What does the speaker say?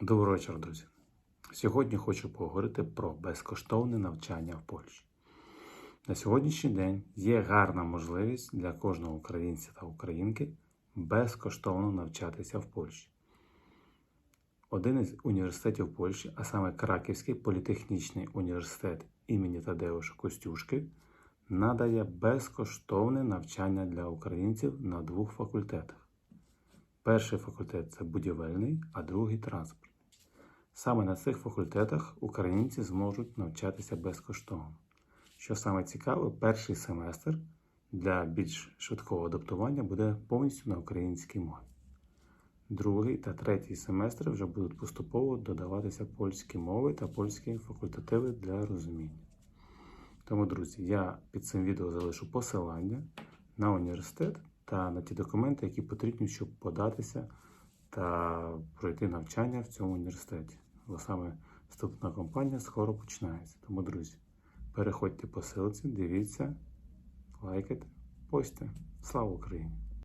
Доброго вечора, друзі. Сьогодні хочу поговорити про безкоштовне навчання в Польщі. На сьогоднішній день є гарна можливість для кожного українця та українки безкоштовно навчатися в Польщі. Один із університетів Польщі, а саме Краківський політехнічний університет імені Тадеуша Костюшки, надає безкоштовне навчання для українців на двох факультетах. Перший факультет це будівельний, а другий транспорт. Саме на цих факультетах українці зможуть навчатися безкоштовно. Що саме цікаве, перший семестр для більш швидкого адаптування буде повністю на українській мові. Другий та третій семестри вже будуть поступово додаватися польські мови та польські факультативи для розуміння. Тому, друзі, я під цим відео залишу посилання на університет та на ті документи, які потрібні, щоб податися та пройти навчання в цьому університеті. Бо саме вступна кампанія скоро починається. Тому, друзі, переходьте по силці, дивіться, лайкайте, постте. Слава Україні!